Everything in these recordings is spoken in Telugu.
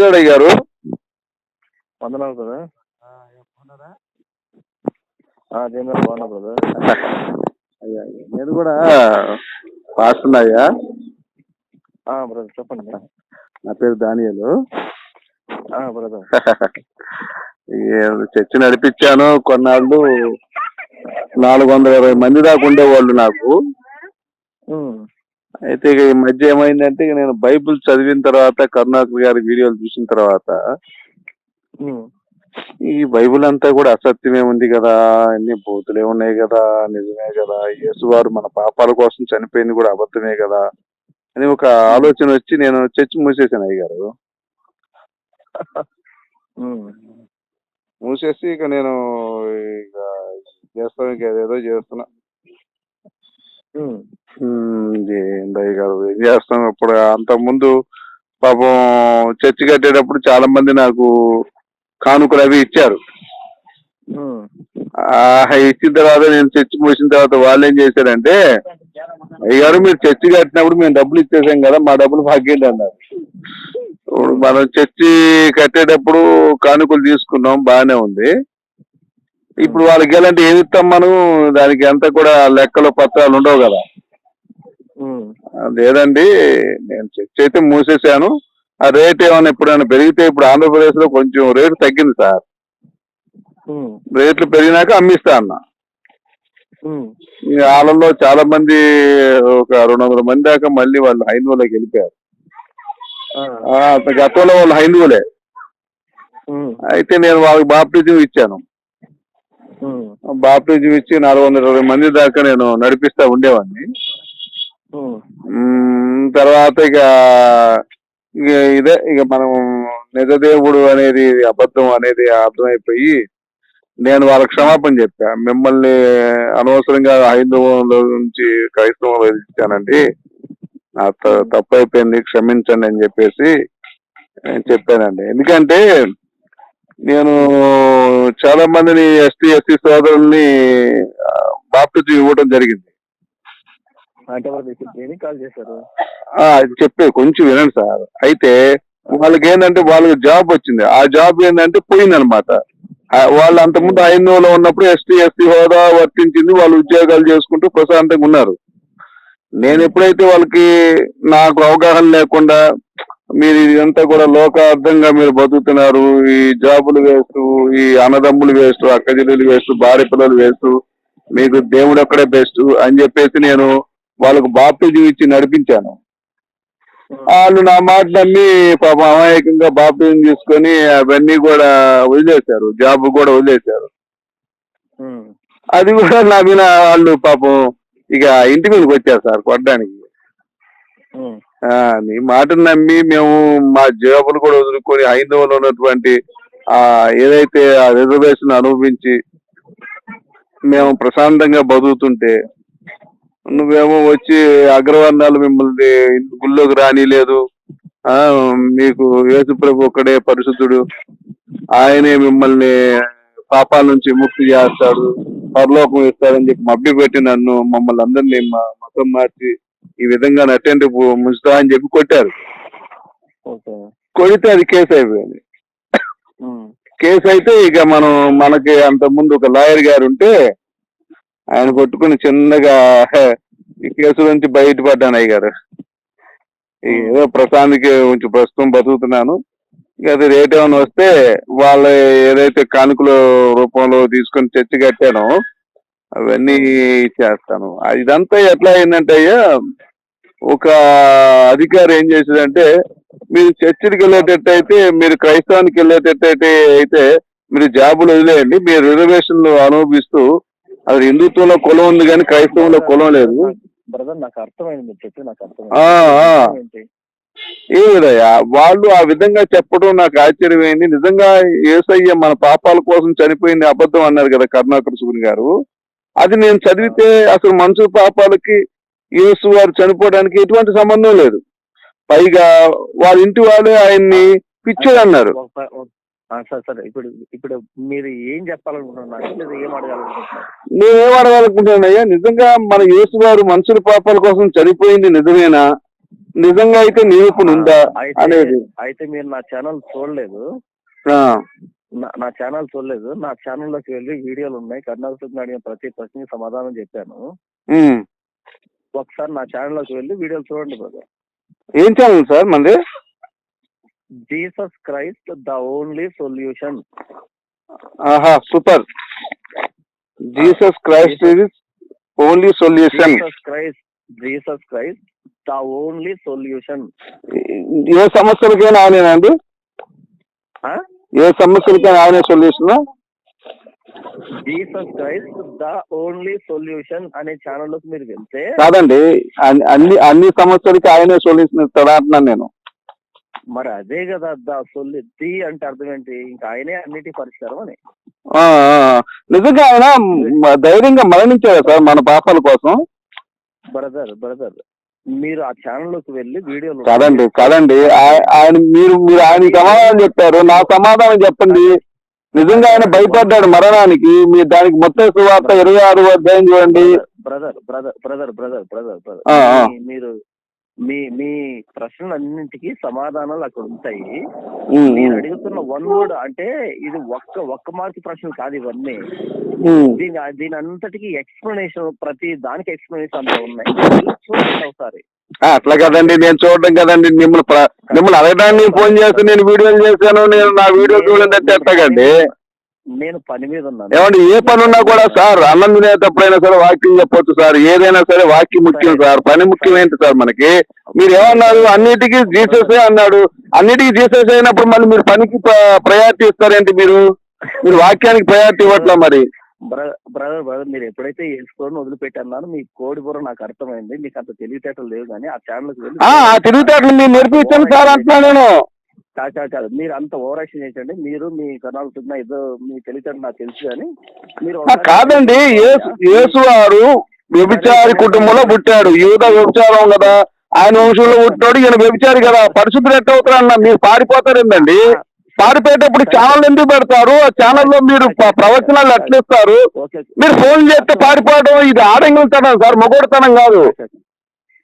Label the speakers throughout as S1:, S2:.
S1: ప్రైజ్ గారు
S2: వందనాలు బ్రదర్. జేమర్ బాగున్నా బ్రదర్.
S1: అయ్యా. నేను కూడా పాస్టర్ అయ్యా
S2: బ్రదర్ చెప్పండి.
S1: నా పేరు దానియలు
S2: బ్రదర్.
S1: చర్చి నడిపించాను. కొన్నాళ్ళు నాలుగు వందల ఇరవై మంది దాకా ఉండేవాళ్ళు నాకు. అయితే ఇక ఈ మధ్య ఏమైందంటే ఇక నేను బైబిల్ చదివిన తర్వాత కరుణాకర్ గారి వీడియోలు చూసిన తర్వాత ఈ బైబిల్ అంతా కూడా అసత్యమే ఉంది కదా అన్ని బూతులే ఉన్నాయి కదా నిజమే కదా యేసువారు మన పాపాల కోసం చనిపోయింది కూడా అబద్ధమే కదా అని ఒక ఆలోచన వచ్చి నేను చర్చి మూసేసాను అయ్యగారు. మూసేసి ఇక నేను ఇక చేస్తాను ఇక ఏదో చేస్తున్నా. ఏం చేస్తాం ఇప్పుడు అంత ముందు పాపం చర్చి కట్టేటప్పుడు చాలా మంది నాకు కానుకలు అవి ఇచ్చారు. ఇచ్చిన తర్వాత నేను చర్చి మూసిన తర్వాత వాళ్ళు ఏం చేశారంటే అయ్యారు మీరు చర్చి కట్టినప్పుడు మేము డబ్బులు ఇచ్చేసాం కదా మా డబ్బులు భాగ్యండి అన్నారు. ఇప్పుడు మనం చర్చి కట్టేటప్పుడు కానుకలు తీసుకున్నాం బాగానే ఉంది. ఇప్పుడు వాళ్ళకి ఎలాంటి ఏది ఇస్తాం మనం? దానికి అంతా కూడా లెక్కలు పత్రాలు ఉండవు కదా. లేదండి నేను చర్చ్ అయితే మూసేశాను. ఆ రేట్ ఏమైనా ఎప్పుడైనా పెరిగితే ఇప్పుడు ఆంధ్రప్రదేశ్లో కొంచెం రేటు తగ్గింది సార్. రేట్లు పెరిగినాక అమ్మిస్తా అన్న. ఈ వాళ్ళలో చాలా మంది ఒక రెండు వందల మంది దాకా మళ్ళీ వాళ్ళు హైందవులోకి వెళ్ళిపోయారు. గతంలో వాళ్ళు హైందువులే. అయితే నేను వాళ్ళకి బాప్టిజం ఇచ్చాను. బాప్టిజం ఇచ్చి నాలుగు వందల ఇరవై మంది దాకా నేను నడిపిస్తా ఉండేవాడిని. తర్వాత ఇక ఇక ఇదే ఇక మనం నిజదేవుడు అనేది అబద్ధం అనేది అర్థమైపోయి నేను వాళ్ళకి క్షమాపణ చెప్పా. మిమ్మల్ని అనవసరంగా హైందవంలో నుంచి క్రైస్తవంలో ఇచ్చానండి నా తప్పు అయిపోయింది క్షమించండి అని చెప్పేసి చెప్పానండి. ఎందుకంటే నేను చాలా మందిని ఎస్టీ ఎస్టీ సోదరుల్ని బాప్టిజం ఇవ్వడం జరిగింది. చెప్పే కొంచెం వినండి సార్. అయితే వాళ్ళకి ఏంటంటే వాళ్ళకి జాబ్ వచ్చింది. ఆ జాబ్ ఏంటంటే పోయిందనమాట వాళ్ళు అంతకుముందు ఐదులో ఉన్నప్పుడు ఎస్టీ ఎస్టీ హోదా వర్తించింది. వాళ్ళు ఉద్యోగాలు చేసుకుంటూ ప్రశాంతంగా ఉన్నారు. నేను ఎప్పుడైతే వాళ్ళకి నాకు అవగాహన లేకుండా మీరు ఇదంతా కూడా లోకార్థంగా మీరు బతుకుతున్నారు. ఈ జాబులు వేస్ట్ ఈ అన్నదమ్ములు వేస్ట్ అక్కజల్లులు వేస్ట్ భార్య పిల్లలు వేస్ట్ మీకు దేవుడు ఒక్కడే బెస్ట్ అని చెప్పేసి నేను వాళ్ళకు బాప్టిజం ఇచ్చి నడిపించాను. వాళ్ళు నా మాట నమ్మి పాపం అమాయకంగా బాప్టిజం తీసుకొని అవన్నీ కూడా వదిలేశారు. జాబ్ కూడా వదిలేశారు. అది కూడా నా మీద వాళ్ళు పాపం ఇక ఇంటి మీదకి వచ్చారు సార్ కొట్టడానికి. నీ మాటను నమ్మి మేము మా జేబులు కూడా వదులుకొని హైందవులు ఉన్నటువంటి ఆ ఏదైతే ఆ రిజర్వేషన్ అనుభవించి మేము ప్రశాంతంగా బతుకుతుంటే నువ్వేమో వచ్చి అగ్రవర్ణాలు మిమ్మల్ని గుళ్ళోకి రానిలేదు. ఆ మీకు యేసుప్రభు ఒక్కడే పరిశుద్ధుడు. ఆయనే మిమ్మల్ని పాపాల నుంచి ముక్తి చేస్తాడు పరలోకం ఇస్తాడని చెప్పి మబ్బి పెట్టి నన్ను మమ్మల్ని అందరినీ మా మతం మార్చి ఈ విధంగా నట్టండి ముంచుతా అని చెప్పి కొట్టారు. కొడితే అది కేసు అయిపోయింది. కేసు అయితే ఇక మనం మనకి అంత ముందు ఒక లాయర్ గారు ఉంటే ఆయన కొట్టుకుని చిన్నగా ఈ కేసు నుంచి బయటపడ్డాను అయ్య గారు ఏదో ప్రశాంతికి కొంచెం ప్రస్తుతం బతుకుతున్నాను. ఇక అది రేట్ ఏమైనా వస్తే వాళ్ళ ఏదైతే కానుకల రూపంలో తీసుకొని చర్చి కట్టానో అవన్నీ ఇచ్చేస్తాను అది ఇదంతా ఎట్లా అయిందంటే అయ్యా ఒక అధికారి ఏం చేసేదంటే మీరు చర్చికి వెళ్ళేటట్టు అయితే మీరు క్రైస్తవానికి వెళ్ళేటట్టు అయితే అయితే మీరు జాబులు వదిలేయండి మీరు రిజర్వేషన్లు అనుభవిస్తూ అది హిందుత్వంలో కులం ఉంది కానీ క్రైస్తవంలో కులం లేదు
S2: బ్రదర్ నాకు అర్థమైంది మీరు చెప్పి నాకు
S1: ఆ, ఆ.
S2: అర్థమైంది ఏంటి?
S1: ఏ విధయ్యా వాళ్ళు ఆ విధంగా చెప్పడం నాకు ఆశ్చర్యమైంది నిజంగా ఏసయ్య మన పాపాల కోసం చనిపోయింది అబద్ధం అన్నారు కదా కరుణాకర్ సుగుని గారు అది నేను చదివితే అసలు మనుషుల పాపాలకి యేసు వారు చనిపోవడానికి ఎటువంటి సంబంధం లేదు. పైగా వాళ్ళ ఇంటి వాళ్ళే ఆయన్ని పిచ్చోడు అన్నారు.
S2: సరే సరే ఇప్పుడు ఇప్పుడు మీరు ఏం చెప్పాలనుకుంటున్నారు? లేదా ఏం అడగాలనుకుంటున్నారు?
S1: నేనేం నిజంగా మన యేసు వారు మనుషుల పాపాల కోసం చనిపోయింది నిజమేనా? నిజంగా అయితే నిరూపణ ఉందా
S2: అయితే
S1: అనేది.
S2: అయితే మీరు నా ఛానల్ చూడలేదు. నా- ఛానల్ చూడలేదు. నా ఛానల్లోకి వెళ్ళి వీడియోలు ఉన్నాయి. కర్ణాటక అడిగిన ప్రతి ప్రశ్నకి సమాధానం చెప్పాను. ఒకసారి నా ఛానల్లోకి వెళ్ళి వీడియోలు చూడండి బ్రదర్
S1: ఏం ఛానల్ సార్ మంది?
S2: Jesus Christ the only solution.
S1: ఆహా super. Jesus Christ is only solution.
S2: Jesus Christ Jesus Christ the only solution.
S1: ఏ సమస్యలకైనా ఆయనేనండి ఏ సమస్యలకైనా ఆయనే solution?
S2: Jesus Christ the only solution అనే ఛానల్లోకి మీరు వెళ్తే
S1: కాదండి అన్ని- అన్ని సమస్యలకి ఆయనే సొల్యూషన్ ఇస్తాడా అంటున్నాను నేను.
S2: మరి అదే కదా ద సొల్యూ ది అంటే అర్థం ఏంటి? ఇంకా ఆయనే అన్నిటి పరిష్కారం అని.
S1: నిజంగా ఆయన ధైర్యంగా మరణించారు సార్ మన పాపాల కోసం.
S2: బ్రదర్ బ్రదర్ మీరు ఆ ఛానల్లోకి వెళ్ళి వీడియోలు
S1: కాదండి కాదండి ఆయ- ఆయన మీరు మీరు ఆయన సమాధానం చెప్పారు. నా సమాధానం చెప్పండి. నిజంగా ఆయన భయపడ్డాడు మరణానికి. మీరు దానికి మొత్తం సువార్త ఇరవై ఆరు అధ్యాయం చూడండి.
S2: Brother brother brother brother brother. Brother. మీరు మీ మీ ప్రశ్నలన్నింటికి సమాధానాలు అక్కడ ఉంటాయి. నేను అడుగుతున్న వన్ వర్డ్ అంటే ఇది ఒక్క ఒక్క మార్క్ ప్రశ్నలు కాదు ఇవన్నీ. దీని దీని అంతటికి ఎక్స్ప్లెనేషన్ ప్రతి దానికి ఎక్స్ప్లెనేషన్ అంతా ఉన్నాయి. చూడండి ఒకసారి.
S1: అట్లా కదండి నేను చూడడం కదండి మిమ్మల్ని మిమ్మల్ని అడగడానికి ఫోన్ చేసి నేను వీడియోలు చేశాను నేను నా వీడియో చూడండి అంటే ఎట్టగండి
S2: నేను పని మీద ఉన్నాను.
S1: ఏమండి ఏ పని ఉన్నా కూడా సార్ అన్నం తినేటప్పుడైనా సరే వాక్యం చెప్పొచ్చు సార్ ఏదైనా సరే వాక్యం ముఖ్యం సార్ పని ముఖ్యం ఏంటి సార్ మనకి? మీరు ఏమన్నారు అన్నిటికీ జీసస్ అన్నాడు అన్నిటికీ జీసస్ అయినప్పుడు మళ్ళీ మీరు పనికి ప్రయారిటీ ఇస్తారేంటి మీరు? మీరు వాక్యానికి ప్రయారిటీ ఇవ్వట్లా మరి?
S2: బ్రదర్ బ్రదర్ మీరు ఎప్పుడైతే వేసుకోని వదిలిపెట్టన్నారో మీ కోడి బుర్ర నాకు అర్థమైంది. మీకు అంత తెలివితేటలు లేవు కానీ ఆ
S1: ఆ తిరుగుతాట్లు మీరు సార్ అంటున్నా నేను.
S2: కాదు కాదు కాదు. మీరు అంత ఓవర్ యాక్షన్ చేయండి మీరు మీ కణాలు తిన్న ఏదో మీ తెలివితేటలు నాకు తెలుసు కానీ మీరు
S1: కాదండి. యేసు వారు వ్యభిచారి కుటుంబంలో పుట్టాడు. యూద వ్యభిచారం కదా. ఆయన వంశంలో పుట్టాడు. ఈయన వ్యభిచారి కదా. పరిశుద్ధులు ఎట్ట అవుతారు అన్న మీరు పారిపోతారు ఏంటండి పారిపోయేటప్పుడు ఛానల్ ఎందుకు పెడతారు? ఆ ఛానల్లో మీరు ప్రవచనాలు ఎట్లా ఇస్తారు?
S2: ఓకే
S1: మీరు ఫోన్ చేస్తే పారిపోవడం ఇది ఆడంగులతనం సార్ మగోడుతనం కాదు.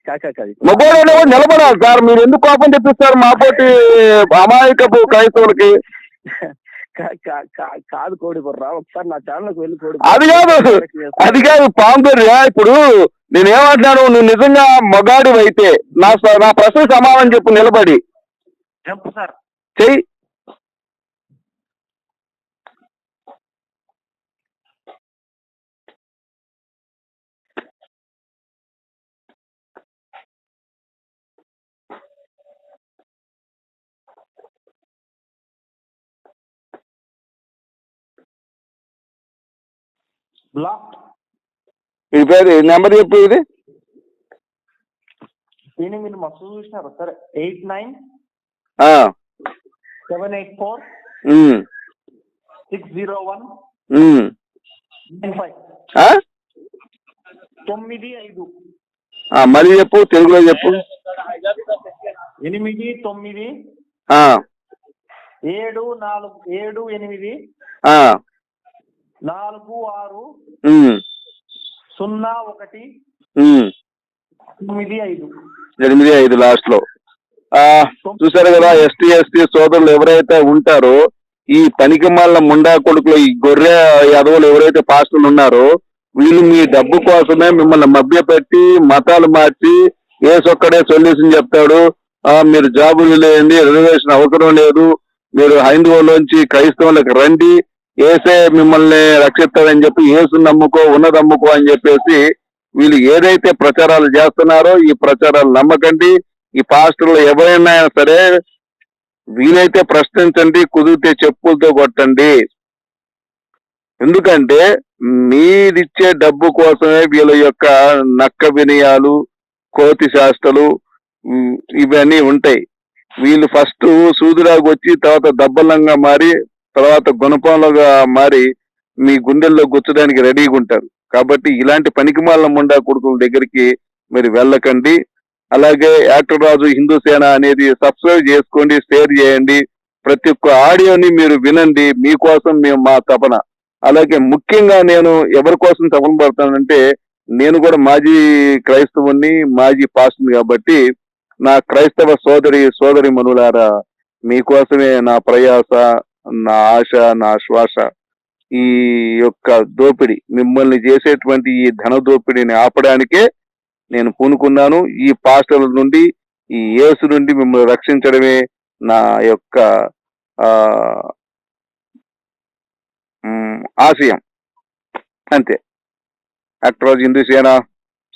S2: కాకా కాదు
S1: మగోడు అనేవాడు నిలబడాలి సార్ మీరు ఎందుకు కోపం తెప్పిస్తారు మా పోటీ అమాయకపు క్రైస్తవులకి?
S2: కాదు కోడి బుర్ర ఒకసారి నా ఛానల్కి వెళ్ళి కోడి
S1: అది కాదు అది కాదు పాంపర్య ఇప్పుడు నేను ఏమంటున్నాను నువ్వు నిజంగా మొగాడి అయితే నా నా ప్రశ్న సమాధానం చెప్పు నిలబడి.
S2: చెప్పు సార్.
S1: చెయ్యి
S2: బ్లాక్
S1: ఈ పేరు నెంబర్ చెప్పు ఇది.
S2: దీన్ని మీరు మస్తు చూసినారు. సరే eight nine seven eight four six zero one. Nine five? తొమ్మిది ఐదు.
S1: మళ్ళీ చెప్పు తెలుగులో చెప్పు.
S2: ఎనిమిది తొమ్మిది ఏడు నాలుగు ఏడు ఎనిమిది
S1: ఆ,
S2: నాలుగు ఆరు సున్నా ఒకటి. తొమ్మిది ఐదు.
S1: ఎనిమిది ఐదు లాస్ట్లో ఆ, చూసారు కదా ఎస్టీ ఎస్టీ సోదరులు ఎవరైతే ఉంటారో ఈ పనికి మళ్ళ ముండా కొడుకులు ఈ గొర్రె యాదవులు ఎవరైతే పాస్టర్లు ఉన్నారో వీళ్ళు మీ డబ్బు కోసమే మిమ్మల్ని మభ్యపెట్టి మతాలు మార్చి ఏసొక్కడే సొల్యూషన్ చెప్తాడు. ఆ, మీరు జాబులు లేని రిజర్వేషన్ అవసరం లేదు. మీరు హైందవులోంచి క్రైస్తవులకు రండి. ఏసే మిమ్మల్ని రక్షిస్తాడని చెప్పి ఏసు నమ్ముకో ఉన్నదమ్ముకో అని చెప్పేసి వీళ్ళు ఏదైతే ప్రచారాలు చేస్తున్నారో ఈ ప్రచారాలు నమ్మకండి. ఈ పాస్టర్లు ఎవరైనా సరే వీలైతే ప్రశ్నించండి కుదిరితే చెప్పులతో కొట్టండి. ఎందుకంటే మీరిచ్చే డబ్బు కోసమే వీళ్ళ యొక్క నక్క వినయాలు కోతి శాస్త్రలు ఇవన్నీ ఉంటాయి. వీళ్ళు ఫస్ట్ సూదులాగా వచ్చి తర్వాత దబ్బలంగా మారి తర్వాత గుణపంలోగా మారి మీ గుండెల్లో గుచ్చడానికి రెడీగా ఉంటారు. కాబట్టి ఇలాంటి పనికిమాల ముండా కొడుకుల దగ్గరికి మీరు వెళ్ళకండి. అలాగే యాక్టర్ రాజు హిందూ సేన అనేది సబ్స్క్రైబ్ చేసుకోండి షేర్ చేయండి. ప్రతి ఒక్క ఆడియోని మీరు వినండి. మీకోసం మేము మా తపన. అలాగే ముఖ్యంగా నేను ఎవరి కోసం తపన పడతానంటే నేను కూడా మాజీ క్రైస్తవుని మాజీ పాస్టర్ని కాబట్టి
S3: నా క్రైస్తవ సోదరి సోదరి మనులారా మీకోసమే నా ప్రయాస. నా ఆశ నా శ్వాస ఈ యొక్క దోపిడి మిమ్మల్ని చేసేటువంటి ఈ ధన దోపిడీని ఆపడానికే నేను పూనుకున్నాను. ఈ పాస్టర్ల నుండి ఈ యేసు నుండి మిమ్మల్ని రక్షించడమే నా యొక్క ఆశయం. అంతే. అక్రోజ్ హిందూ సేన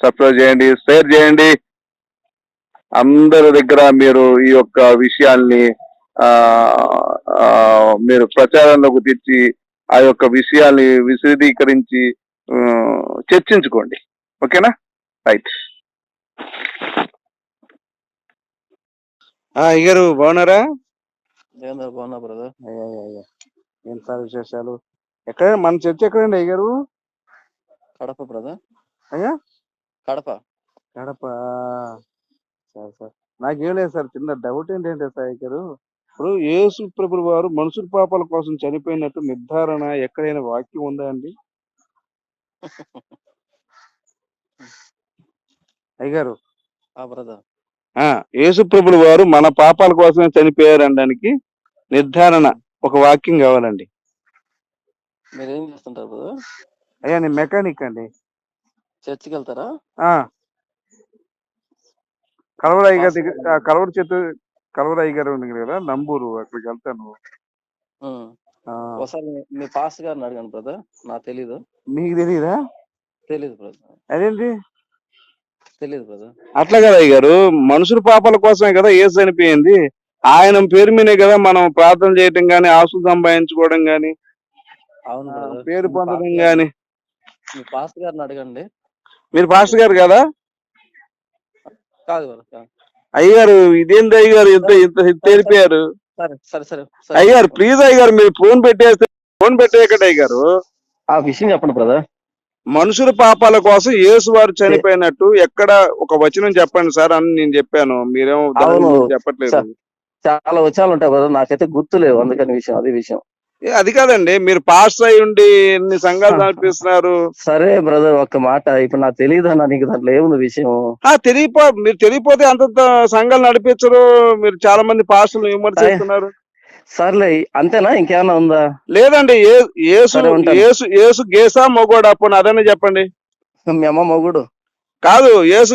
S3: సబ్స్క్రైబ్ చేయండి షేర్ చేయండి. అందరి దగ్గర మీరు ఈ యొక్క విషయాల్ని మీరు ప్రచారంలోకి తెచ్చి ఆ యొక్క విషయాల్ని విశదీకరించి చర్చించుకోండి. ఓకేనా? రైట్.
S1: అయ్యారు బాగున్నారా?
S2: ఏందో బాగున్నా బ్రదర్.
S1: అయ్యా, అయ్యా, అయ్యా. ఏం సార్ విశేషాలు? ఎక్కడ మన చర్చ ఎక్కడండి అయ్యారు
S2: కడప బ్రదర్.
S1: అయ్యా?
S2: కడప.
S1: Kadapa sir sir. నాకేం లేదు సార్ చిన్న డౌట్ ఏంటంటే సార్ అయ్యారు ఇప్పుడు యేసు ప్రభులు వారు మనుషుల పాపాల కోసం చనిపోయినట్టు నిర్ధారణ ఎక్కడైనా వాక్యం ఉందా అండి? అయ్యారు
S2: ఆ బ్రదర్.
S1: ఆ యేసు ప్రభులు వారు మన పాపాల కోసమే చనిపోయారు అనడానికి నిర్ధారణ ఒక వాక్యం కావాలండి.
S2: మీరు ఏం చేస్తుంటారు
S1: అయ్యా నేను మెకానిక్ అండి.
S2: చర్చికి వెళ్తారా
S1: ఆ. కలవరాయి గారి దగ్గర కలవర చెట్టు కలవరాయి గారు ఉంది కదా నంబూరు అక్కడికి వెళ్తాను.
S2: ఒకసారి మీ- పాస్ గారిని అడగండి బ్రదర్ నాకు తెలీదు.
S1: మీకు తెలియదా
S2: తెలీదు బ్రదర్.
S1: అదేంటి?
S2: తెలీదు బ్రదర్.
S1: అట్లా కదా గారు మనుషుల పాపాల కోసమే కదా ఏసు చనిపోయింది. ఆయన పేరు మీదే కదా మనం ప్రార్థన చేయటం గాని ఆస్తులు సంపాదించుకోవడం గాని
S2: అవును
S1: పేరు పొందడం గాని.
S2: మీ పాస్ గారిని అడగండి.
S1: మీరు పాస్టర్ గారు కదా?
S2: కాదు.
S1: అయ్యారు ఇదేంటి అయ్యారు ఇంత ఇంత తెలిపారు
S2: సరే సరే సరే సరే
S1: అయ్యారు ప్లీజ్ అయ్యారు మీరు ఫోన్ పెట్టేస్తే ఫోన్ పెట్టేయకండి అయ్యారు
S2: ఆ విషయం చెప్పండి బ్రదర్
S1: మనుషుల పాపాల కోసం యేసు వారు చనిపోయినట్టు ఎక్కడ ఒక వచనం చెప్పండి సార్ అని నేను చెప్పాను. మీరేమో చెప్పట్లేదు.
S2: చాలా వచ్చాలు ఉంటాయి బ్రదర్ నాకైతే గుర్తులేవు అందుకని విషయం అదే విషయం.
S1: అది కాదండి మీరు పాస్ అయి ఉండి ఎన్ని సంఘాలు నడిపిస్తున్నారు?
S2: సరే బ్రదర్ ఒక్క మాట ఇప్పుడు నాకు తెలియదు అన్న నీకు దాంట్లో ఏముంది విషయం
S1: ఆ తెలియపో మీరు తెలియపోతే అంత సంఘాలు నడిపించరు మీరు చాలా మంది పాస్టులు విమర్శిస్తున్నారు
S2: సర్లే అంతేనా? ఇంకేమైనా ఉందా?
S1: లేదండి ఏ- యేసు
S2: సరే, ఉంటాను.
S1: యేసు యేసు గేసా మొగోడా పోనీ అదనే చెప్పండి.
S2: మీ అమ్మ మొగుడు.
S1: కాదు యేసు